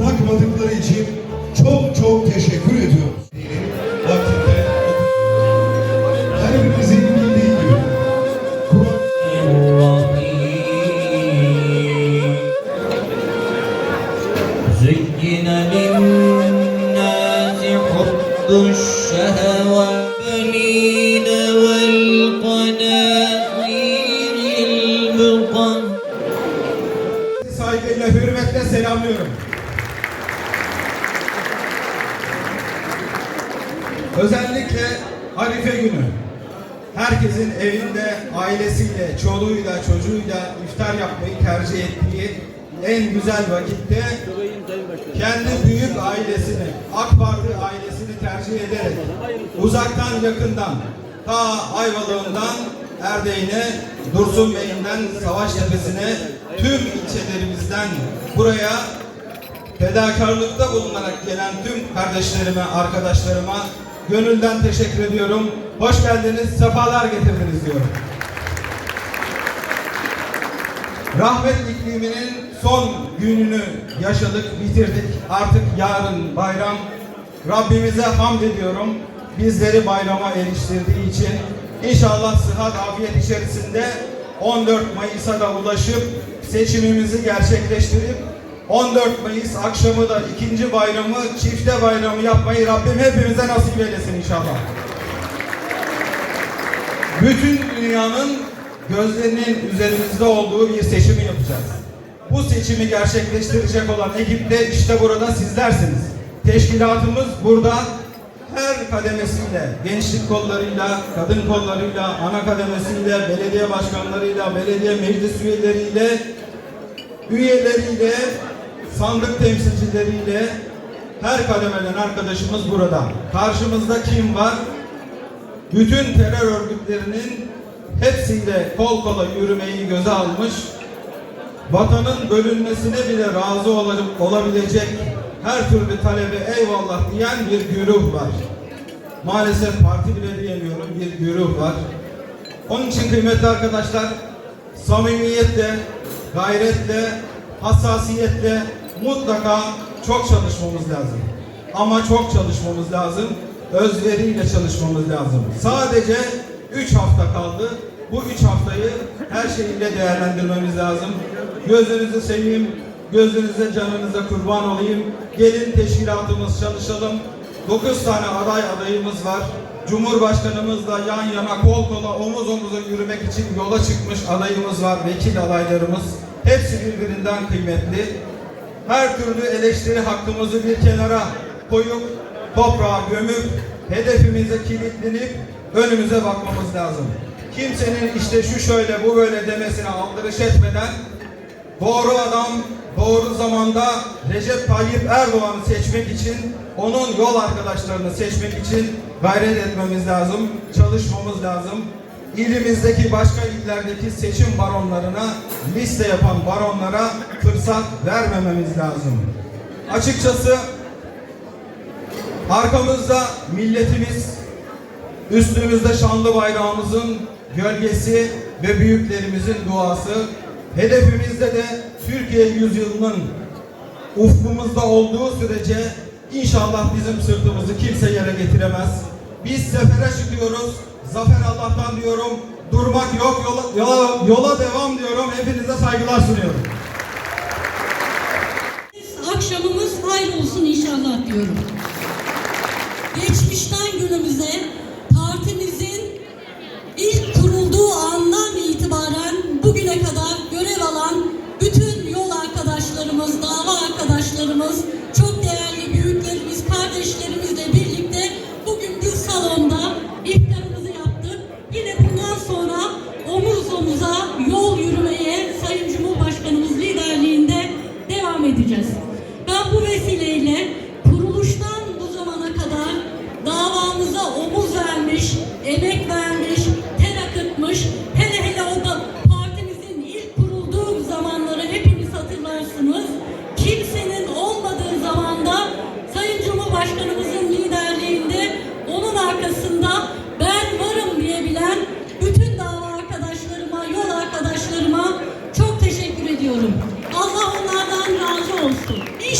bırakmadıkları için çok çok teşekkür ediyorum. Vaktinde her birimizin bildiği gibi Kur'an زين للناس حب الشر Özellikle Arife günü. Herkesin evinde ailesiyle, çoluğuyla, çocuğuyla iftar yapmayı tercih ettiği en güzel vakitte kendi büyük ailesini, AK Parti ailesini tercih ederek uzaktan yakından ta Ayvalık'ından Erdey'ine, Dursun Bey'inden Savaştepe'sine tüm ilçelerimizden buraya fedakarlıkta bulunarak gelen tüm kardeşlerime, arkadaşlarıma gönülden teşekkür ediyorum. Hoş geldiniz, sefalar getirdiniz diyorum. Rahmet ikliminin son gününü yaşadık, bitirdik. Artık yarın bayram. Rabbimize hamd ediyorum. Bizleri bayrama eriştirdiği için. İnşallah sıhhat, afiyet içerisinde 14 Mayıs'a da ulaşıp seçimimizi gerçekleştirip 14 Mayıs akşamı da ikinci bayramı, çifte bayramı yapmayı Rabbim hepimize nasip eylesin inşallah. Bütün dünyanın gözlerinin üzerimizde olduğu bir seçimi yapacağız. Bu seçimi gerçekleştirecek olan ekip de işte burada sizlersiniz. Teşkilatımız burada her kademesiyle, gençlik kollarıyla, kadın kollarıyla, ana kademesiyle, belediye başkanlarıyla, belediye meclis üyeleriyle, üyeleriyle, sandık temsilcileriyle her kademeden arkadaşımız burada. Karşımızda kim var? bütün terör örgütlerinin hepsiyle kol kola yürümeyi göze almış, vatanın bölünmesine bile razı ol- olabilecek her türlü talebe eyvallah diyen bir güruh var. Maalesef parti bile diyemiyorum bir güruh var. Onun için kıymetli arkadaşlar samimiyetle, gayretle, hassasiyetle mutlaka çok çalışmamız lazım. Ama çok çalışmamız lazım. Özveriyle çalışmamız lazım. Sadece 3 hafta kaldı. Bu 3 haftayı her şeyiyle değerlendirmemiz lazım. Gözünüzü seveyim, gözünüze canınıza kurban olayım. Gelin teşkilatımız çalışalım. 9 tane aday adayımız var. Cumhurbaşkanımızla yan yana kol kola omuz omuza yürümek için yola çıkmış adayımız var. Vekil adaylarımız. Hepsi birbirinden kıymetli. Her türlü eleştiri hakkımızı bir kenara koyup toprağa gömüp hedefimize kilitlenip önümüze bakmamız lazım. Kimsenin işte şu şöyle bu böyle demesine aldırış etmeden doğru adam doğru zamanda Recep Tayyip Erdoğan'ı seçmek için onun yol arkadaşlarını seçmek için gayret etmemiz lazım, çalışmamız lazım. İlimizdeki başka illerdeki seçim baronlarına liste yapan baronlara fırsat vermememiz lazım. Açıkçası arkamızda milletimiz, üstümüzde şanlı bayrağımızın gölgesi ve büyüklerimizin duası, hedefimizde de Türkiye yüzyılının ufkumuzda olduğu sürece inşallah bizim sırtımızı kimse yere getiremez. Biz sefere çıkıyoruz. Zafer Allah'tan diyorum. Durmak yok. Yola, yola, yola devam diyorum. Hepinize saygılar sunuyorum. Akşamımız hayır olsun inşallah diyorum. Geçmişten günümüze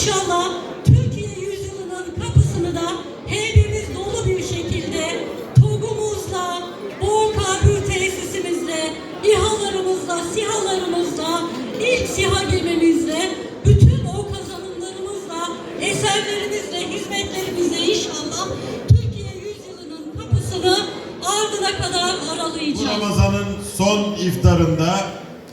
İnşallah Türkiye yüzyılının kapısını da hepimiz dolu bir şekilde TOG'umuzla, bol tesisimizle, İHA'larımızla, SİHA'larımızla, ilk SİHA gemimizle, bütün o kazanımlarımızla, eserlerimizle, hizmetlerimizle inşallah Türkiye yüzyılının kapısını ardına kadar aralayacağız. Ramazan'ın son iftarında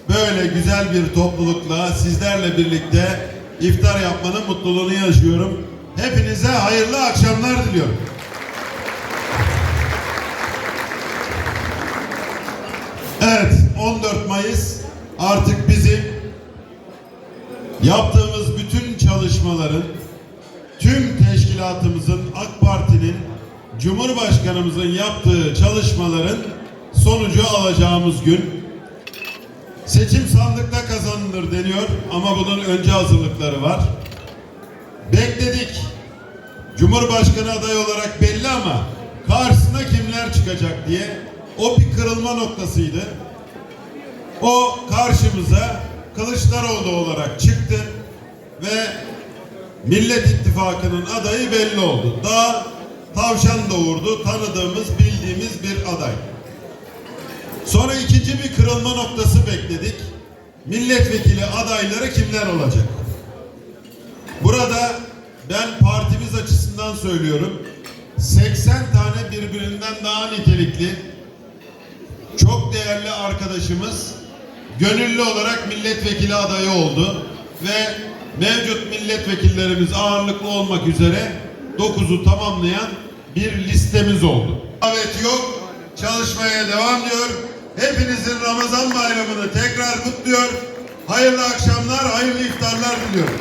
böyle güzel bir toplulukla sizlerle birlikte iftar yapmanın mutluluğunu yaşıyorum. Hepinize hayırlı akşamlar diliyorum. Evet, 14 Mayıs artık bizim yaptığımız bütün çalışmaların, tüm teşkilatımızın, AK Parti'nin, Cumhurbaşkanımızın yaptığı çalışmaların sonucu alacağımız gün. Seçim sandıkta kazanılır deniyor ama bunun önce hazırlıkları var. Bekledik. Cumhurbaşkanı adayı olarak belli ama karşısına kimler çıkacak diye o bir kırılma noktasıydı. O karşımıza Kılıçdaroğlu olarak çıktı ve Millet İttifakı'nın adayı belli oldu. Daha tavşan doğurdu, tanıdığımız, bildiğimiz bir aday. Sonra ikinci bir kırılma noktası bekledik. Milletvekili adayları kimler olacak? Burada ben partimiz açısından söylüyorum. 80 tane birbirinden daha nitelikli, çok değerli arkadaşımız gönüllü olarak milletvekili adayı oldu ve mevcut milletvekillerimiz ağırlıklı olmak üzere 9'u tamamlayan bir listemiz oldu. Davet yok, çalışmaya devam diyor. Hepinizin Ramazan bayramını tekrar kutluyor. Hayırlı akşamlar, hayırlı iftarlar diliyorum.